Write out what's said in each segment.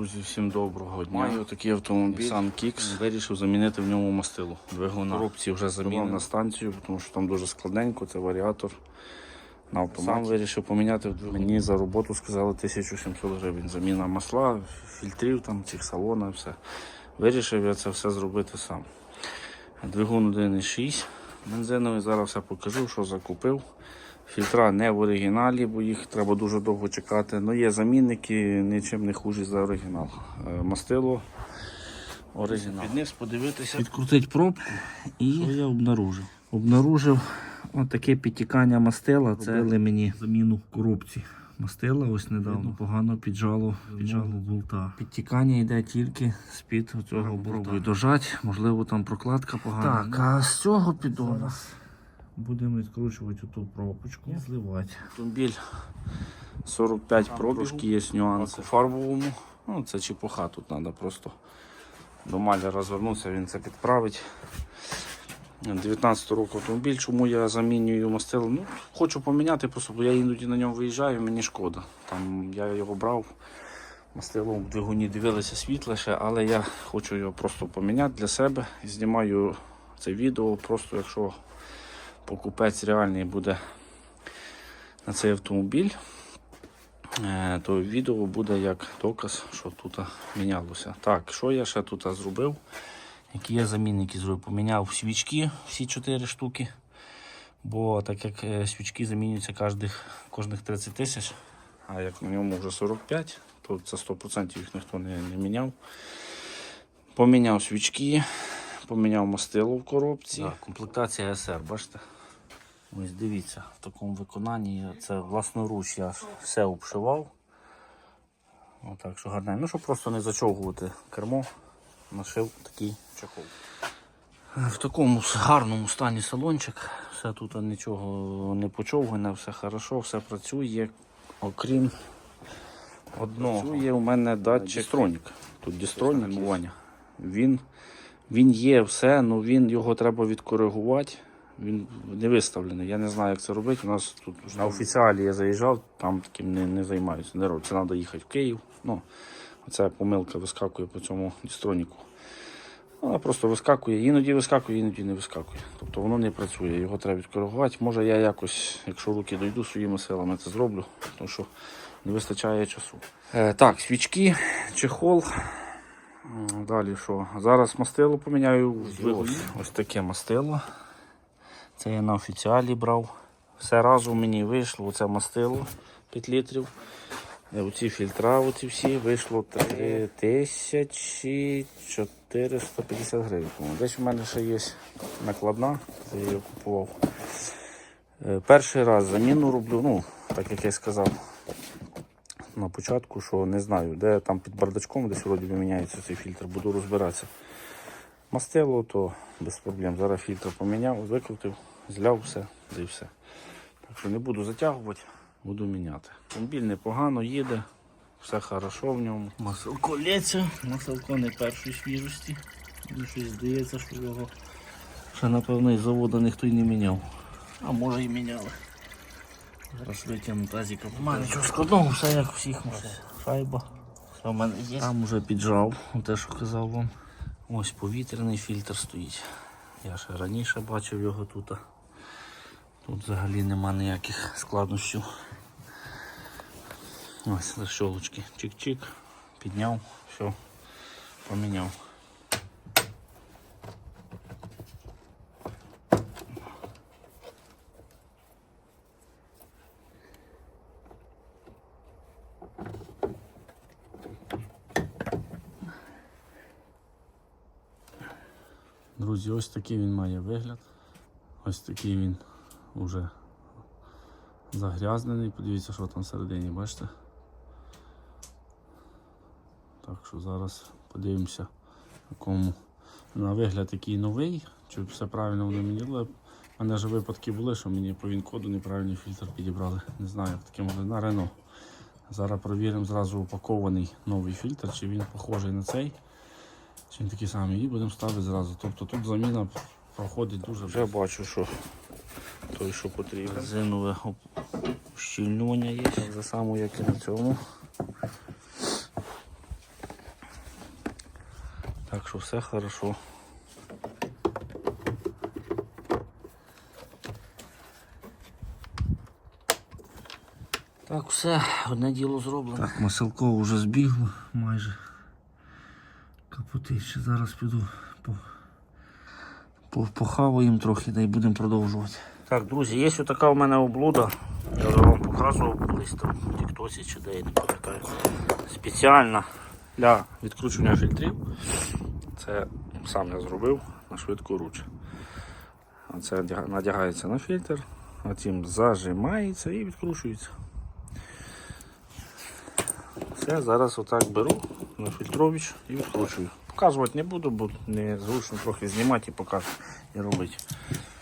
Друзі, всім доброго дня. Маю такий автомобіль Nissan Kicks. Вирішив замінити в ньому мастило. Двигуна. Коробці вже замінив на станцію, тому що там дуже складненько, це варіатор. На автомат. Сам вирішив поміняти в двигун. Мені за роботу сказали 1700 гривень. Заміна масла, фільтрів, там, цих салона, все. Вирішив я це все зробити сам. Двигун 1.6 бензиновий. Зараз все покажу, що закупив. Фільтра не в оригіналі, бо їх треба дуже довго чекати. Ну є замінники, нічим не хужі за оригінал. Е, Мастило оригінал. Підниз подивитися. Відкрутить пробку і що я обнаружив. Обнаружив отаке підтікання мастила. Це робили мені заміну коробці. Мастила ось недавно погано піджало, піджало болта. Підтікання йде тільки з-під цього болта. Дожать, можливо, там прокладка погана. Так, а з цього піддону будемо відкручувати ту пробочку і зливати. Автомобіль 45 пробіжки, є нюанси. Фарбовому. Ну, це чепуха, тут треба просто до маля розвернутися, він це підправить. 19 року автомобіль, чому я замінюю мастило? Ну, хочу поміняти, просто бо я іноді на ньому виїжджаю, мені шкода. Там я його брав, мастило в двигуні дивилися світліше, але я хочу його просто поміняти для себе. І знімаю це відео, просто якщо покупець реальний буде на цей автомобіль, е, то відео буде як доказ, що тут мінялося. Так, що я ще тут зробив? Які я замінники зробив? Поміняв свічки, всі 4 штуки. Бо так як е, свічки замінюються кожних, кожних 30 тисяч, а як на ньому вже 45, то це 100% їх ніхто не, не міняв. Поміняв свічки, поміняв мастило в коробці. Так, комплектація SR, бачите? Ось дивіться, в такому виконанні це власноруч я все обшивав. Отак, що гарне. Ну, щоб просто не зачовгувати кермо, нашив такий чехол. В такому гарному стані салончик. Все тут нічого не почовгане, все хорошо, все працює, окрім одного. Працює у мене датчик Дістронік. Тут дістронік. Він, він є все, але він, його треба відкоригувати. Він не виставлений. Я не знаю, як це робити. У нас тут на офіціалі я заїжджав, там таким не, не займаюся. Не роблю. Це треба їхати в Київ. Ну, Оця помилка вискакує по цьому дістроніку. Вона просто вискакує, іноді вискакує, іноді не вискакує. Тобто воно не працює, його треба відкоригувати. Може я якось, якщо руки дойду своїми силами, це зроблю, тому що не вистачає часу. Е, так, свічки, чехол. Далі що? Зараз мастило поміняю. Ось, ось таке мастило. Це я на офіціалі брав. Все разом мені вийшло оце мастило 5 літрів. Е, Оці фільтра, оці всі вийшло 3450 гривень. Десь у мене ще є накладна, я її купував. Е, Перший раз заміну роблю, ну, так як я сказав на початку, що не знаю, де там під бардачком десь вроді міняється цей фільтр, буду розбиратися. Мастило, то без проблем. Зараз фільтр поміняв, викрутив, зляв все, і все. Так що не буду затягувати, буду міняти. Автомобіль непогано їде, все хорошо в ньому. Маселко лється, маселко не першої свіжості. Мені щось здається, що його ще напевно із заводу ніхто й не міняв. А може і міняли. Зараз витягну тазіка. Немає нічого складного, все як у всіх. Шайба. Все в мене є. Там вже піджав, те, що казав вам. Ось повітряний фільтр стоїть. Я ще раніше бачив його тут. Тут взагалі нема ніяких складнощів. Ось защолочки. Чик-чик. Підняв, все, поміняв. Друзі, ось такий він має вигляд. Ось такий він уже загрязнений. Подивіться, що там всередині, бачите? Так що зараз подивимося, якому на вигляд такий новий, чи все правильно вони мені дали. У мене вже випадки були, що мені по він-коду неправильний фільтр підібрали. Не знаю, як таке може на Рено. Зараз провіримо зразу упакований новий фільтр, чи він похожий на цей. Чи він такий самий і будемо ставити зразу. Тобто тут заміна проходить дуже. Вже бачу, що той, що потрібно. Резинове ущільнювання є. Так же само, як і на цьому. Так що все хорошо. Так, все, одне діло зроблено. Так, маселко вже збігло майже. Капоти ще зараз піду по, по, похаваємо трохи та й будемо продовжувати. Так, друзі, є ось така у мене облуда. Я вже вам показував колись там в Тіктосі чи де я не пам'ятаю. Спеціальна для відкручування фільтрів. Це сам я зробив на швидку руч. Це надягається на фільтр, потім зажимається і відкручується. Все, зараз отак беру на фільтрович і відкручую. Показувати не буду, бо незручно трохи знімати і показувати і робити.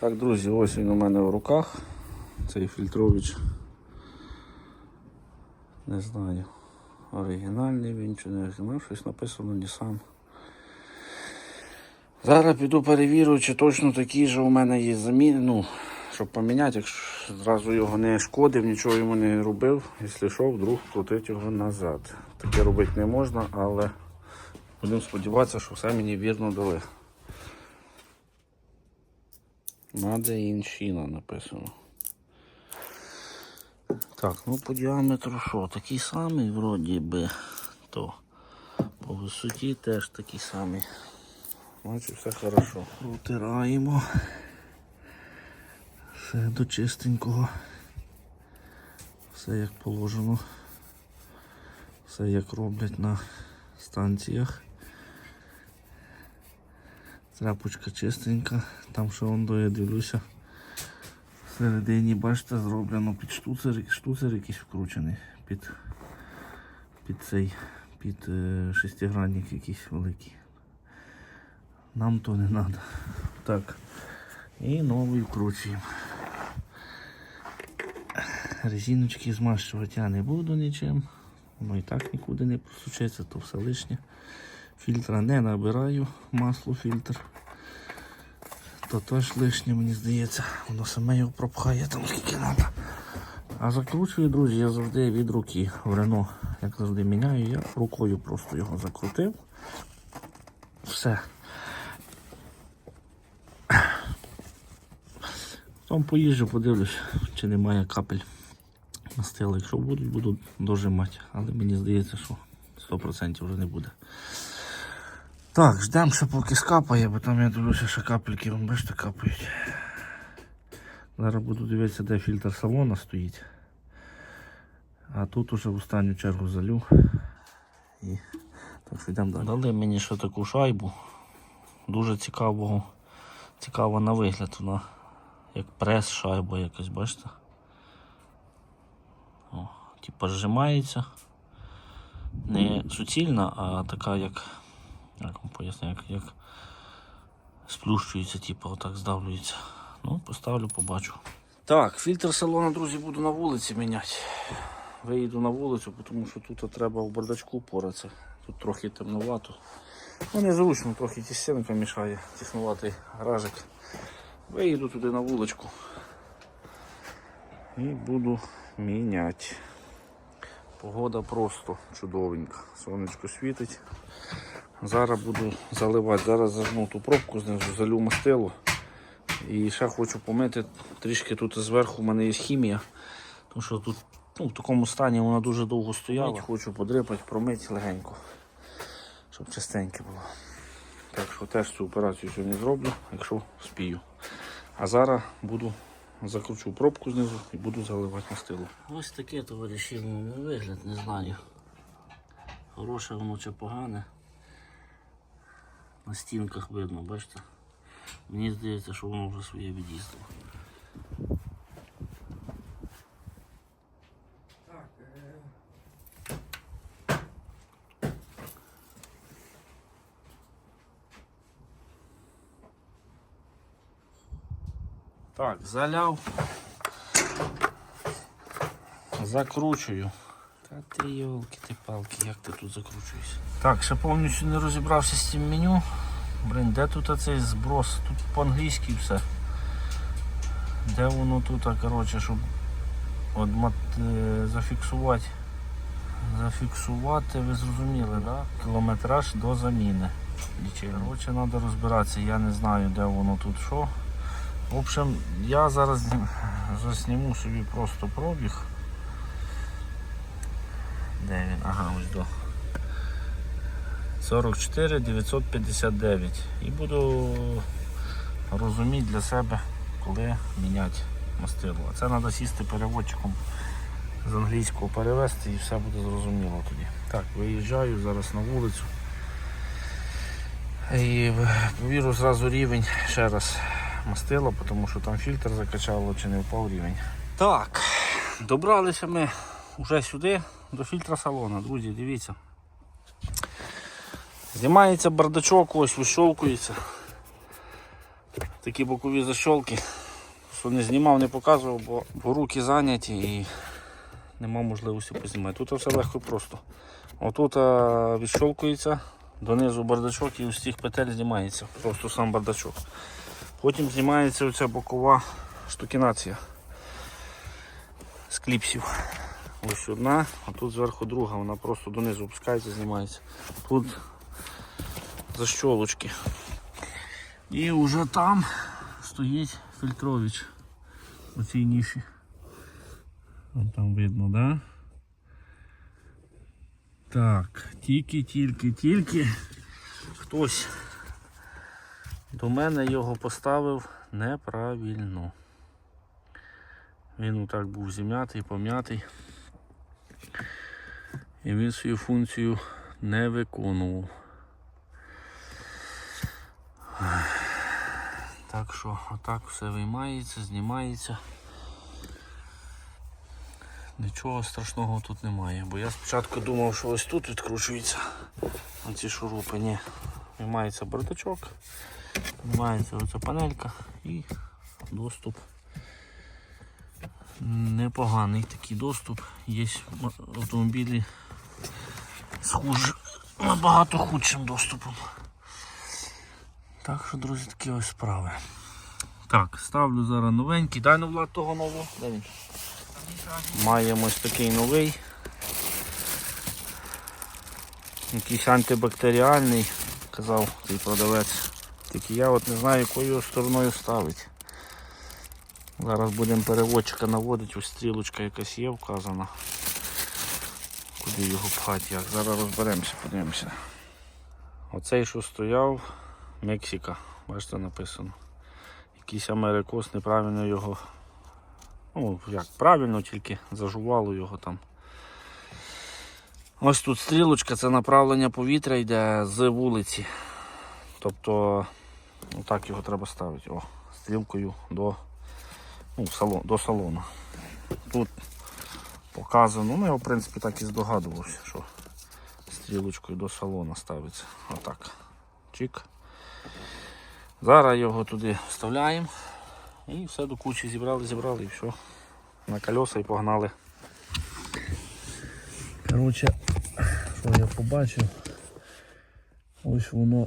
Так, друзі, ось він у мене в руках. Цей фільтрович. Не знаю, оригінальний він чи не оригінальний, щось написано Nissan. Зараз піду перевірю, чи точно такі ж у мене є заміни. Ну, щоб поміняти, якщо зразу його не шкодив, нічого йому не робив. Якщо що, вдруг крутити його назад. Таке робити не можна, але будемо сподіватися, що все мені вірно дали. Надо іншина написано. Так, ну по діаметру що? Такий самий вроді би. То по висоті теж такий самий. Значить все хорошо. Протираємо. Все до чистенького. Все як положено. Все як роблять на станціях. Тряпочка чистенька. Там що он я дивлюся. Всередині, бачите, зроблено під штуцер, штуцер якийсь вкручений. Під, під цей, під е, шестигранник якийсь великий. Нам то не треба. Так. І новий вкручуємо. Резиночки змащувати я не буду нічим. Воно і так нікуди не просучеться, то все лишнє. Фільтра не набираю, масло фільтр. То теж лишнє, мені здається, воно саме його пропхає там скільки треба. А закручую, друзі, я завжди від руки в Рено, як завжди міняю, я рукою просто його закрутив. Все. Там поїжджу, подивлюсь, чи немає капель мастила. Якщо будуть, буду дожимати. Але мені здається, що 100% вже не буде. Так, ждемо, що поки скапає, бо там я дивлюся, що капельки, бачите, капають. Зараз буду дивитися, де фільтр салона стоїть. А тут уже в останню чергу залю. І... Так йдемо далі. Дали мені ще таку шайбу. Дуже цікавого, цікаво на вигляд вона. Як прес шайба якась, бачите? О, типа зжимається. Не суцільна, а така як. Як вам поясню, як, як сплющується, типу, отак здавлюється. Ну, поставлю, побачу. Так, фільтр салону, друзі, буду на вулиці міняти. Виїду на вулицю, тому що тут треба в бардачку поратися. Тут трохи темновато. Ну, незручно, трохи тістинка мішає, тіснуватий гаражик. Виїду туди на вуличку і буду міняти. Погода просто чудовенька. Сонечко світить. Зараз буду заливати. Зараз зажму ту пробку знизу, залю мастило. І ще хочу помити. Трішки тут зверху в мене є хімія. Тому що тут ну, в такому стані вона дуже довго стояла. Хочу подрипати, промити легенько, щоб чистеньке було. Так що теж цю операцію сьогодні зроблю, якщо спію. А зараз буду закручу пробку знизу і буду заливати мастило. Ось таке товариші вигляд, не знаю. Хороше воно чи погане. На стінках видно, бачите? Мені здається, що воно вже своє від'їздило. Так, заляв. Закручую. Та ти йолки ти палки, як ти тут закручуєшся? Так, ще повністю не розібрався з цим меню. Блін, де тут цей зброс? Тут по-англійськи все. Де воно тут, а, коротше, щоб от, мат, е, зафіксувати зафіксувати, ви зрозуміли, да? кілометраж до заміни. Коротше, треба розбиратися, я не знаю, де воно тут що. В общем, я зараз засніму собі просто пробіг. Де він? Ага, ось до. 44 959. І буду розуміти для себе, коли міняти мастило. Це треба сісти переводчиком з англійського перевести і все буде зрозуміло тоді. Так, виїжджаю зараз на вулицю. І повірю зразу рівень ще раз мастила, тому що там фільтр закачало чи не впав рівень. Так, добралися ми вже сюди, до фільтра салона, друзі, дивіться. Знімається бардачок, ось вищолкується. Такі бокові защолки. Що не знімав, не показував, бо, бо руки зайняті і нема можливості познімати. Тут все легко і просто. Отут а, відщолкується, донизу бардачок і з цих петель знімається. Просто сам бардачок. Потім знімається оця бокова штукінація з кліпсів. Ось одна, а тут зверху друга, вона просто донизу опускається, знімається. Тут защолочки. І вже там стоїть фільтрович у цій ніші. Вон там видно, да? Так, тільки, тільки, тільки хтось до мене його поставив неправильно. Він отак був зім'ятий, пом'ятий. І він свою функцію не виконував. Так що отак все виймається, знімається. Нічого страшного тут немає, бо я спочатку думав, що ось тут відкручується оці шурупи. Ні. Виймається бардачок, виймається оця панелька і доступ. Непоганий такий доступ. Є автомобілі з хуж, набагато худшим доступом. Так що, друзі, такі ось справи. Так, ставлю зараз новенький. Дай на влад того нового. Де він? Маємо ось такий новий. Якийсь антибактеріальний, казав цей продавець. Тільки я от не знаю, якою стороною ставити. Зараз будемо переводчика наводити, ось стрілочка якась є вказана. Куди його пхати, як. Зараз розберемося, подивимося. Оцей, що стояв, Мексика, бачите, написано. Якийсь америкос неправильно його Ну, як правильно, тільки зажувало його там. Ось тут стрілочка, це направлення повітря йде з вулиці. Тобто отак його треба ставити. О, стрілкою до, ну, салон, до салону. Тут показано, ну я в принципі так і здогадувався, що стрілочкою до салона ставиться. Отак. Чик. Зараз його туди вставляємо. І все до кучі зібрали, зібрали і все. На колеса і погнали. Коротше, що я побачив, ось воно,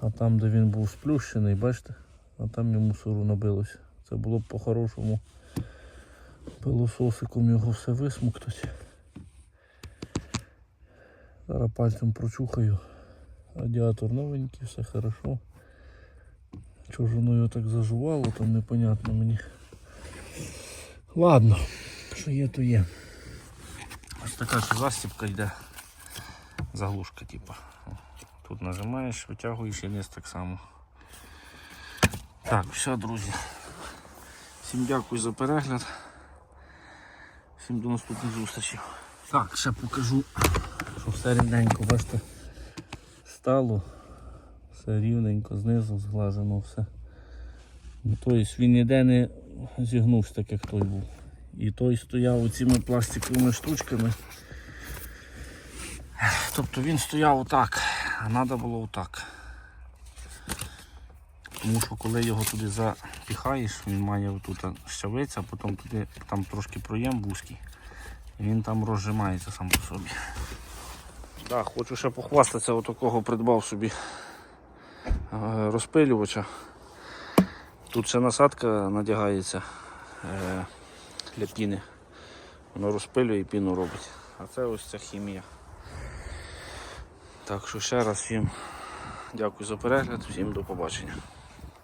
а там де він був сплющений, бачите, а там йому мусору набилося. Це було б по-хорошому пилососиком його все висмуктати. Зараз пальцем прочухаю. Радіатор новенький, все хорошо. Чого ж воно його так зажувало, там непонятно мені. Ладно, що є, то є. Ось така ще застіпка йде. Заглушка, типу. Тут нажимаєш, витягуєш і низ так само. Так, все, друзі. Всім дякую за перегляд. Всім до наступних зустрічей. Так, ще покажу, що все рівненько, бачите, стало. Все рівненько, знизу зглажено все. Ну, Тобто він ніде не зігнувся так, як той був. І той стояв оціми пластиковими штучками. Тобто він стояв отак, а треба було отак. Тому що коли його туди запіхаєш, він має отут щавиця, а потім туди там трошки проєм вузький. І він там розжимається сам по собі. Так, хочу ще похвастатися, отакого придбав собі е, розпилювача. Тут ще насадка надягається е, для піни. Воно розпилює і піну робить. а це ось ця хімія. Так що ще раз всім дякую за перегляд, всім до побачення.